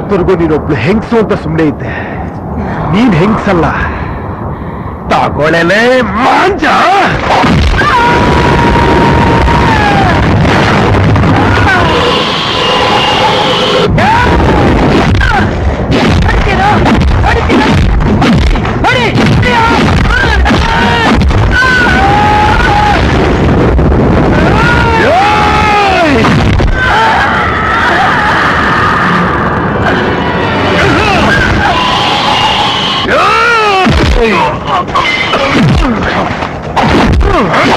ಇವತ್ತವರೆಗೂ ನೀನೊಬ್ಳು ಹೆಂಗ್ಸು ಅಂತ ಸುಮ್ಮನೆ ಇದ್ದೆ. ನೀನ್ ಹೆಂಗ್ಸಲ್ಲ? ತಗೊಳೆಲೆ ಮಾಂಜ! Huh?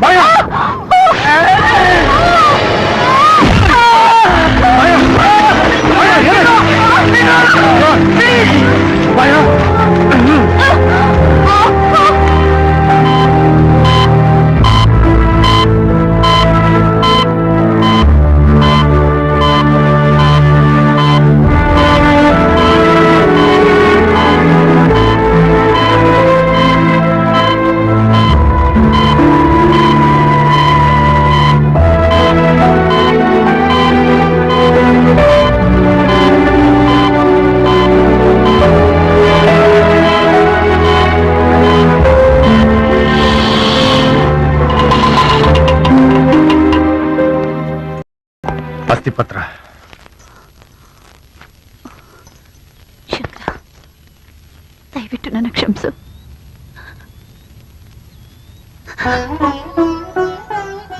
భయ. భయ.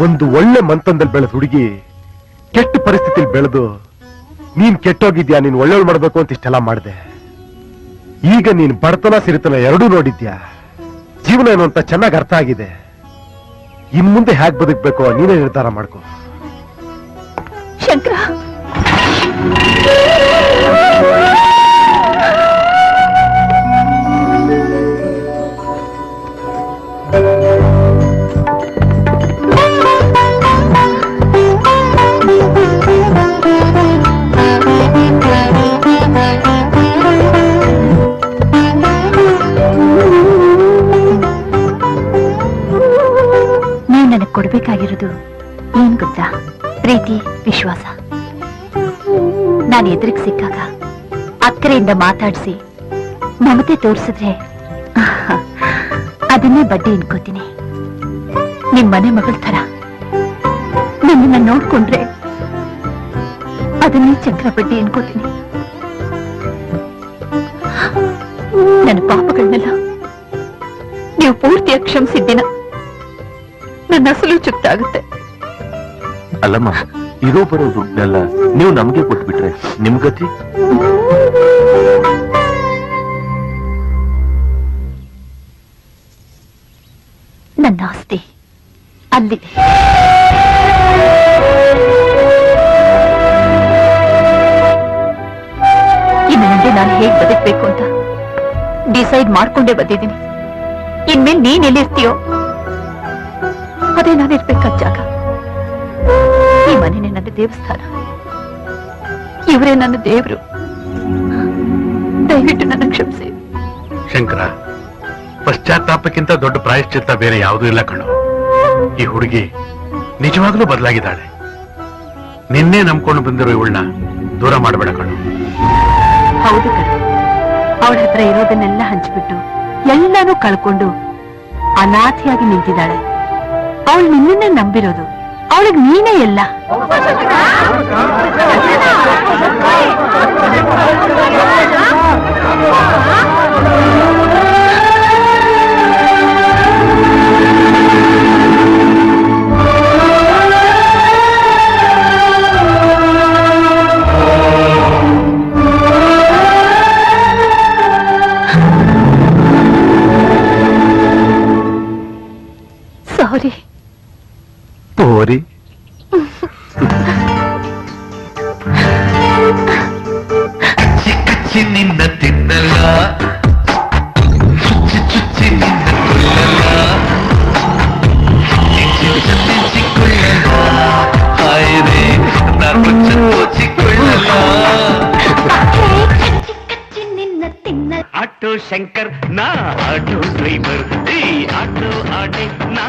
ಒಂದು ಒಳ್ಳೆ ಮಂತಂದಲ್ಲಿ ಬೆಳೆದ ಹುಡುಗಿ ಕೆಟ್ಟ ಪರಿಸ್ಥಿತಿಲಿ ಬೆಳೆದು, ನೀನ್ ಕೆಟ್ಟೋಗಿದ್ಯಾ? ನೀನ್ ಒಳ್ಳೆ ಮಾಡ್ಬೇಕು ಅಂತ ಇಷ್ಟೆಲ್ಲ ಮಾಡಿದೆ. ಈಗ ನೀನ್ ಬಡತನ, ಸಿರಿತನ ಎರಡೂ ನೋಡಿದ್ಯಾ? ಜೀವನ ಏನು ಅಂತ ಚೆನ್ನಾಗಿ ಅರ್ಥ ಆಗಿದೆ. ಇನ್ ಮುಂದೆ ಹ್ಯಾಕ್ ಬದುಕ್ಬೇಕು, ನೀನೇ ನಿರ್ಧಾರ ಮಾಡ್ಕೋ. ಶಂಕರ ನನಗ್ ಏನ್ ಗೊತ್ತಾ ಪ್ರೀತಿ, ವಿಶ್ವಾಸ. ನಾನು ಎದುರಿಗೆ ಸಿಕ್ಕಾಗ ಅಕ್ಕರೆಯಿಂದ ಮಾತಾಡಿಸಿ ಮಮತೆ ತೋರಿಸಿದ್ರೆ ಅದನ್ನೇ ಬಡ್ಡಿ ಇನ್ಕೋತೀನಿ ನಿಮ್ ಮನೆ ಮಗಳ ತರ ನನ್ನನ್ನ ನೋಡ್ಕೊಂಡ್ರೆ ಅದನ್ನೇ ಚಕ್ರ ಬಡ್ಡಿ ಅನ್ಕೋತೀನಿ. ನನ್ನ ಪಾಪಗಳನ್ನೆಲ್ಲ ನೀವು ಪೂರ್ತಿಯಾಗಿ ಕ್ಷಮಿಸಿದ್ದೀನ ನನ್ನ ಅಸಲು ಚುಕ್ತಾಗುತ್ತೆ ಅಲ್ಲಮ್ಮ ಇರೋ ಬರೋ ದುಡ್ಡನ್ನೆಲ್ಲ ನೀವು ನಮ್ಗೆ ಕೊಟ್ಬಿಟ್ರೆ ನಿಮ್ಗತಿ ನನ್ನ ಆಸ್ತಿ ಅಲ್ಲಿದೆ. ಇನ್ನು ಮುಂದೆ ನಾನು ಹೇಗ್ ಬದುಕ್ಬೇಕು ಅಂತ ಡಿಸೈಡ್ ಮಾಡ್ಕೊಂಡೇ ಬಂದಿದ್ದೀನಿ. ಇನ್ಮೇಲೆ ನೀನ್ ಎಲ್ಲಿರ್ತೀಯೋ? ಅದೇ ನಾನಿರ್ಬೇಕಾದ ಜಾಗ. ಈ ಮನೆನೇ ನನ್ನ ದೇವಸ್ಥಾನ. ಇವರೇ ನನ್ನ ದೇವರು. ದಯವಿಟ್ಟು ನನ್ನ ಕ್ಷಮಿಸಿ. ಶಂಕರ ಪಶ್ಚಾತ್ತಾಪಕ್ಕಿಂತ ದೊಡ್ಡ ಪ್ರಾಯಶ್ಚಿತ್ತ ಬೇರೆ ಯಾವುದೂ ಇಲ್ಲ ಕಣು. ಈ ಹುಡುಗಿ ನಿಜವಾಗ್ಲೂ ಬದಲಾಗಿದ್ದಾಳೆ. ನಿನ್ನೆ ನಂಬ್ಕೊಂಡು ಬಂದಿರೋ ಇವಳನ್ನ ದೂರ ಮಾಡಬೇಡ ಕಣು. ಹೌದು ಕಣ. ಅವಳ ಹತ್ರ ಇರೋದನ್ನೆಲ್ಲ ಹಂಚಿಬಿಟ್ಟು ಎಲ್ಲಾನು ಕಳ್ಕೊಂಡು ಅನಾಥಿಯಾಗಿ ನಿಂತಿದ್ದಾಳೆ. ಅವಳು ನಿನ್ನನ್ನೇ ನಂಬಿರೋದು. ಅವಳಿಗೆ ನೀನೇ ಎಲ್ಲ. శంకర్ నా ఆటో డ్రైవర్ ఈ ఆటో ఆడే నా